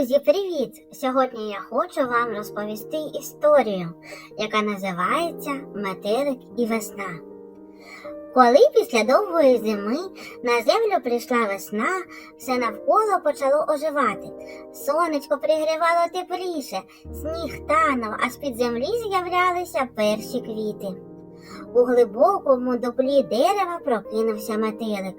Привіт! Сьогодні я хочу вам розповісти історію, яка називається Метелик і весна. Коли після довгої зими на землю прийшла весна, все навколо почало оживати. Сонечко пригрівало тепліше, сніг танув, а з-під землі з'являлися перші квіти. У глибокому дуплі дерева прокинувся метелик.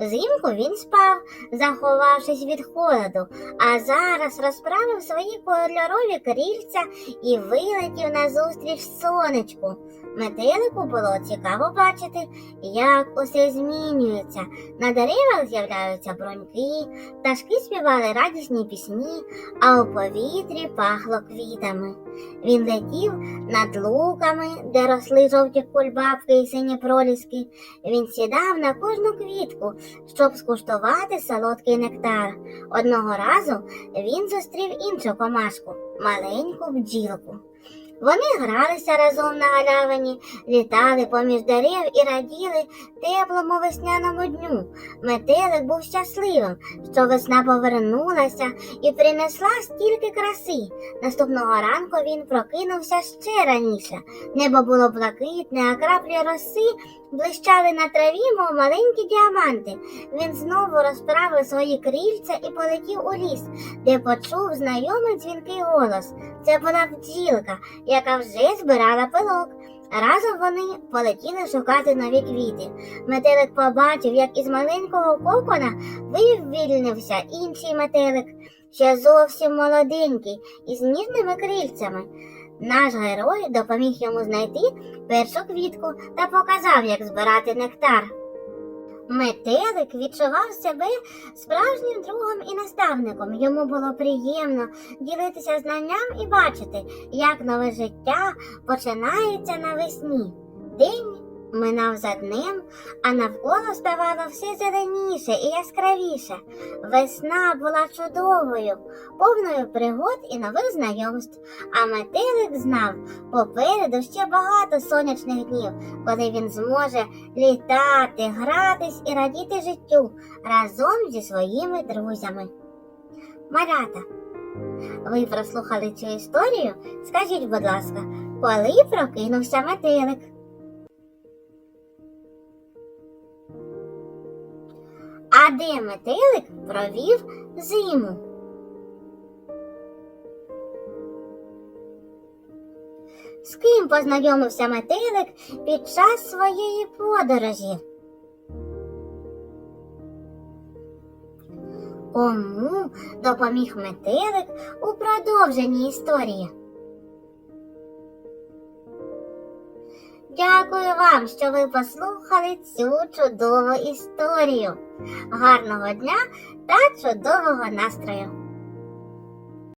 Взимку він спав, заховавшись від холоду, а зараз розправив свої кольорові крильця і вилетів назустріч сонечку. Метелику було цікаво бачити, як усе змінюється. На деревах з'являються броньки, пташки співали радісні пісні, а у повітрі пахло квітами. Він летів над луками, де росли жовті кульбабки і сині проліски. Він сідав на кожну квітку, щоб скуштувати солодкий нектар. Одного разу він зустрів іншу комашку, маленьку бджілку. Вони гралися разом на галявині, літали поміж дерев і раділи теплому весняному дню. Метелик був щасливим, що весна повернулася і принесла стільки краси. Наступного ранку він прокинувся ще раніше. Небо було блакитне, а краплі роси блищали на траві, мов маленькі діаманти. Він знову розправив свої крильця і полетів у ліс, де почув знайомий дзвінкий голос. Це була бджілка, яка вже збирала пилок. Разом вони полетіли шукати нові квіти. Метелик побачив, як із маленького кокона вивільнився інший метелик, ще зовсім молоденький, із ніжними крильцями. Наш герой допоміг йому знайти першу квітку та показав, як збирати нектар. Метелик відчував себе справжнім другом і наставником. Йому було приємно ділитися знанням і бачити, як нове життя починається навесні. День минав за днем, а навколо ставало все зеленіше і яскравіше. Весна була чудовою, повною пригод і нових знайомств. А метелик знав, попереду ще багато сонячних днів, коли він зможе літати, гратись і радіти життю разом зі своїми друзями. Малята, ви прослухали цю історію? Скажіть, будь ласка, коли прокинувся метелик? А де метелик провів зиму? З ким познайомився метелик під час своєї подорожі? Кому допоміг метелик у продовженні історії? Дякую вам, що ви послухали цю чудову історію. Гарного дня та чудового настрою!